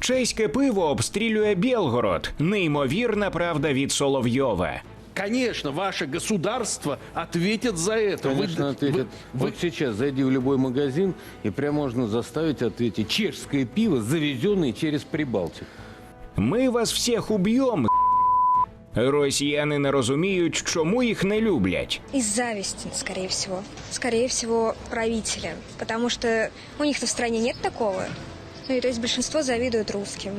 Чеське пиво обстрілює Білгород. Неймовірна правда від Соловйова. Конечно, ваше государство ответит за это. Вы- Конечно, вы- ответят. вы- Вот сейчас зайди в любой магазин, и прям можно заставить ответить чешское пиво, завезенное через Прибалтику. Ми вас всіх уб'єм. Росіяни не розуміють, чому їх не люблять. Из зависти, скорее всего. Скорее всего, правителя. Потому что у них-то в стране нет такого. Ну и то есть большинство завидует русским.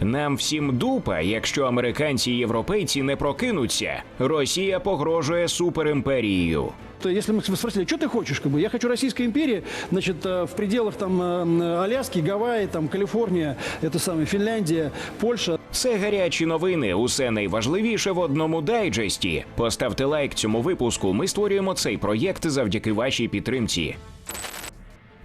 Нам всім дупа, якщо американці і європейці не прокинуться. Росія погрожує суперімперією. То Если мы спросили, что ты хочешь, как бы, я хочу Российской империи, значит, э, в пределах там э, Аляски, Гавайи, там Калифорния, это самое, Финляндия, Польша, Це гарячі новини. Усе найважливіше в одному дайджесті. Поставте лайк цьому випуску. Ми створюємо цей проєкт завдяки вашій підтримці.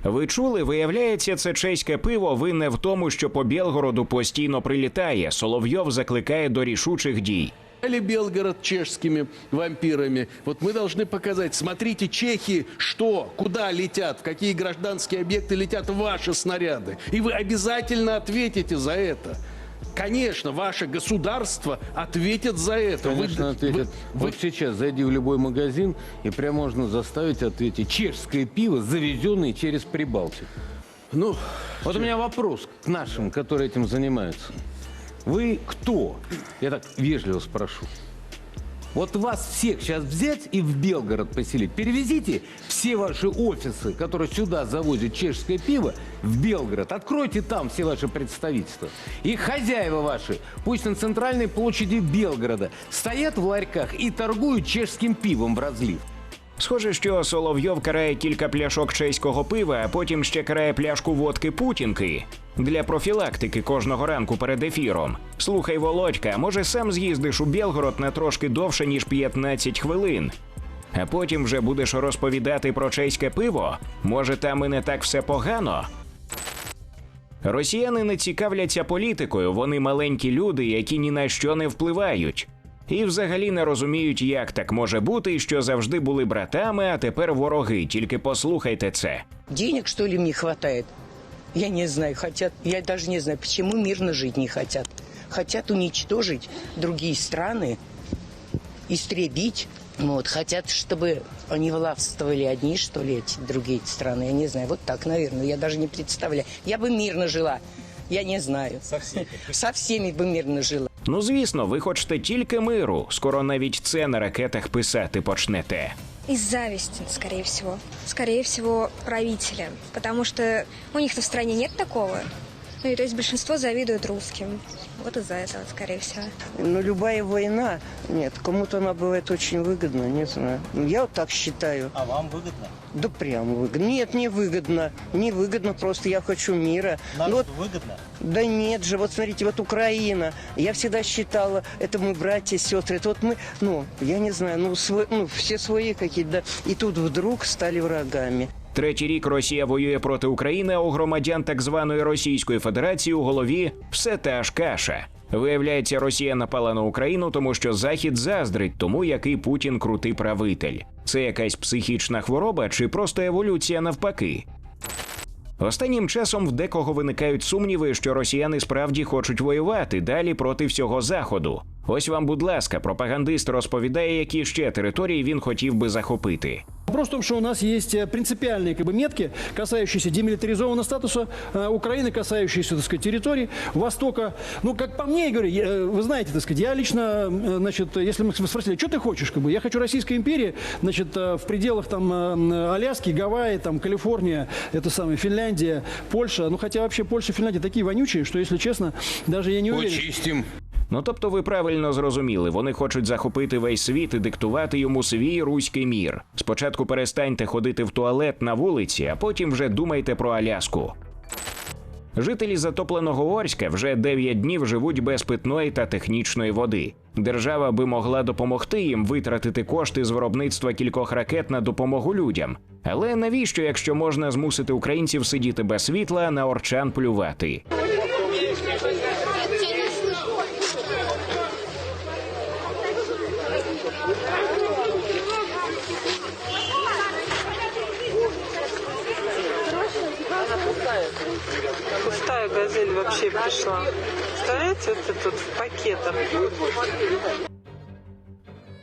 Ви чули, виявляється, це чеське пиво винне в тому, що по Білгороду постійно прилітає. Соловйов закликає до рішучих дій. Или Белгород чешскими вампирами. Вот мы должны показать, смотрите, чехи, что, куда летят, в какие гражданские объекты летят ваши снаряды. И вы обязательно ответите за это. Конечно, ваше государство ответит за это. Вы- Конечно, ответят. вы- Вот сейчас зайди в любой магазин, и прям можно заставить ответить чешское пиво, завезенное через Прибалтику. ну, Вот у меня вопрос к нашим, которые этим занимаются. Вы кто? Я так вежливо спрошу. Вот вас всех сейчас взять и в Белгород поселить. Перевезите все ваши офисы, которые сюда завозят чешское пиво, в Белгород. Откройте там все ваши представительства. И хозяева ваши, пусть на центральной площади Белгорода, стоят в ларьках и торгуют чешским пивом в разлив. Схоже, що Соловйов карає кілька пляшок чеського пива, а потім ще карає пляшку водки Путінки. Для профілактики кожного ранку перед ефіром. Слухай, Володька, може сам з'їздиш у Білгород на трошки довше, ніж 15 хвилин. А потім вже будеш розповідати про чеське пиво? Може, там і не так все погано? Росіяни не цікавляться політикою, вони маленькі люди, які ні на що не впливають І взагалі не розуміють, як так може бути, що завжди були братами, а тепер вороги. Тільки послухайте це. Денег, что ли, им не хватает? Я не знаю, хотят, я даже не знаю, почему мирно жить не хотят. Хотят уничтожить другие страны, истребить. Вот, хотят, чтобы они властвовали одни, что ли, эти другие страны. Я не знаю, вот так, наверное, я даже не представляю. Я бы мирно жила, я не знаю. Со всеми? Со всеми бы мирно жила. Ну звісно, ви хочете тільки миру. Скоро навіть це на ракетах писати почнете. Из зависти, скорее всего. Скорее всего, правителя. Потому что у них-то в стране нет такого. Ну и то есть большинство завидует русским. Вот из-за этого, скорее всего. Но любая война, нет, кому-то она бывает очень выгодна, не знаю. Ну, Я вот так считаю. А вам выгодно? Да прям выгодно. Нет, не выгодно. Не выгодно, просто я хочу мира. Ну Народу вот, выгодно? да нет же, вот смотрите, вот Украина. Я всегда считала, это мы братья, сестры. Это вот мы, ну, я не знаю, ну, сво- ну все свои какие-то. да. И тут вдруг стали врагами. Третій рік Росія воює проти України, а у громадян так званої Російської Федерації у голові все та ж каша. Виявляється, Росія напала на Україну, тому що Захід заздрить тому, який Путін крутий правитель. Це якась психічна хвороба чи просто еволюція навпаки. Останнім часом в декого виникають сумніви, що росіяни справді хочуть воювати далі проти всього заходу. Ось вам, будь ласка, пропагандист розповідає, які ще території він хотів би захопити. Вопрос в том, что у нас есть э, принципиальные как бы, метки, касающиеся демилитаризованного статуса э, Украины, касающиеся, так сказать, территорий Востока. Ну, как по мне, я говорю, э, вы знаете, так сказать, я лично, э, значит, если мы спросили, что ты хочешь, как бы, я хочу Российской империи, значит, в пределах там Аляски, Гавайи, там Калифорния, это самое, Финляндия, Польша. Ну, хотя вообще Польша и Финляндия такие вонючие, что, если честно, даже я не уверен. Почистим. Ну тобто ви правильно зрозуміли, вони хочуть захопити весь світ і диктувати йому свій руський мір. Спочатку перестаньте ходити в туалет на вулиці, а потім вже думайте про Аляску. Жителі затопленого Орська вже 9 днів живуть без питної та технічної води. Держава би могла допомогти їм витратити кошти з виробництва кількох ракет на допомогу людям. Але навіщо, якщо можна змусити українців сидіти без світла, на орчан плювати? Пустая газель вообще пришла. Представляете, это тут в пакетах.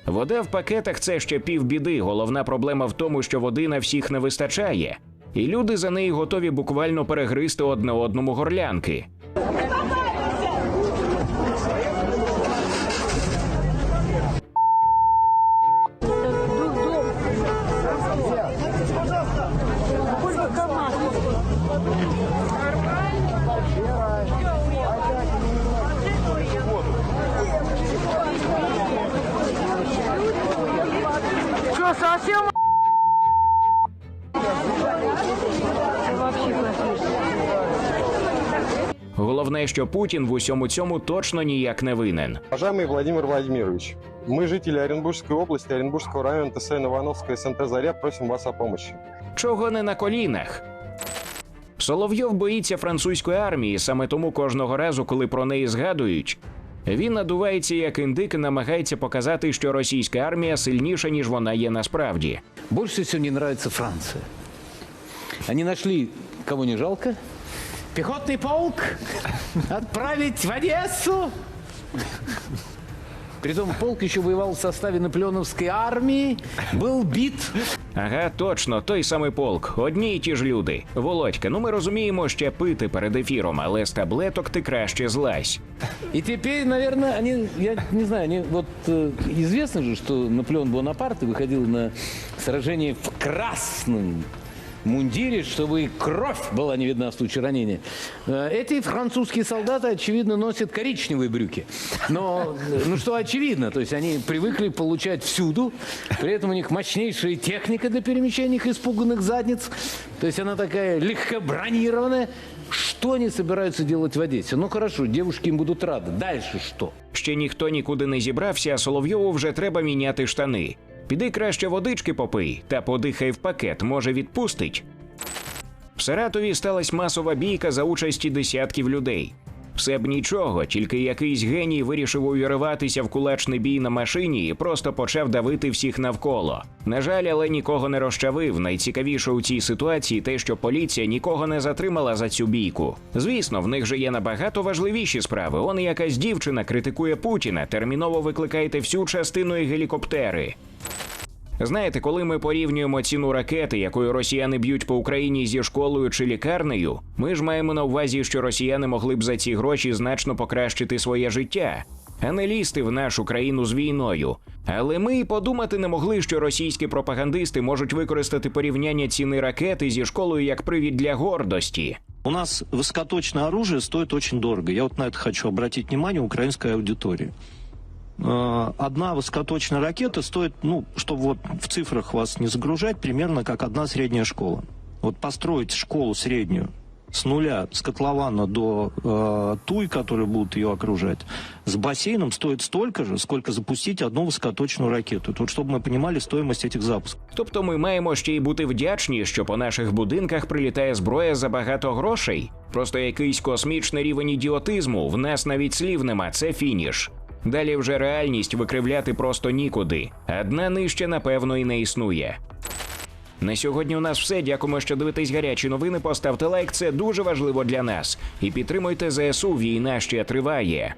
Вода в пакетах це ще півбіди. Головна проблема в тому, що води на всіх не вистачає, і люди за неї готові буквально перегризти одне одному горлянки. Головне, що Путін в усьому цьому точно ніяк не винен. Уважаемый Владимир Владимирович, мы, жители Оренбургской области, Оренбургского района ТСН Ивановская, СНТ «Заря», просим вас о помощи. Чого не на колінах? Соловйов боїться французької армії, саме тому кожного разу, коли про неї згадують, він надувається як індик і намагається показати, що російська армія сильніша, ніж вона є насправді. Більше всього мені подобається Франція. Вони знайшли, кого не жалко, Піхотний полк отправить в Одессу. Притом полк еще воевал в составе наполеоновской армии, был бит. Ага, точно, той самий полк, одні й ті ж люди. Володька, ну ми розуміємо ще пити перед ефіром, але з таблеток ти краще злазь. И теперь, наверное, они, я не знаю, они, вот э, известно же, что Наполеон Бонапарт выходил на сражение в красном мундире, чтобы и кровь была не видна в случае ранения. Э, Эти французские солдаты, очевидно, носят коричневые брюки. Но, э, ну что очевидно, то есть они привыкли получать всюду, при этом у них мощнейшая техника для перемещения их испуганных задниц. То есть она такая легко бронированная. Что они собираются делать в Одессе? Ну хорошо, девушки им будут рады. Дальше что? Ще ніхто нікуди не зібрався, а Соловйову вже треба міняти штани. Піди краще водички попий та подихай в пакет, може відпустить. В Саратові сталася масова бійка за участі десятків людей. Все б нічого, тільки якийсь геній вирішив увірватися в кулачний бій на машині і просто почав давити всіх навколо. На жаль, але нікого не розчавив. Найцікавіше у цій ситуації те, що поліція нікого не затримала за цю бійку. Звісно, в них же є набагато важливіші справи. Он якась дівчина критикує Путіна. Терміново викликайте всю частину і гелікоптери. Знаєте, коли ми порівнюємо ціну ракети, якою росіяни б'ють по Україні зі школою чи лікарнею, ми ж маємо на увазі, що росіяни могли б за ці гроші значно покращити своє життя, а не лізти в нашу країну з війною. Але ми й подумати не могли, що російські пропагандисти можуть використати порівняння ціни ракети зі школою як привід для гордості. У нас высокоточное оружие стоит очень дорого. Я вот на это хочу обратить внимание украинской аудитории. Э, Одна высокоточная ракета стоит, ну, чтобы вот в цифрах вас не загружать, примерно как одна средняя школа. Вот построить школу среднюю с нуля, с котлована до э, туй, которые будут ее окружать, с бассейном стоит столько же, сколько запустить одну высокоточную ракету. Тут, чтобы мы понимали стоимость этих запусков. Тобто ми маємо ще й бути вдячні, що по наших будинках прилітає зброя за багато грошей. Просто якийсь космічний рівень ідіотизму. В нас навіть слів нема, це фініш. Далі вже реальність викривляти просто нікуди. Одна нижче, напевно, і не існує. На сьогодні у нас все. Дякуємо, що дивитесь гарячі новини. Поставте лайк, це дуже важливо для нас. І підтримуйте ЗСУ. Війна ще триває.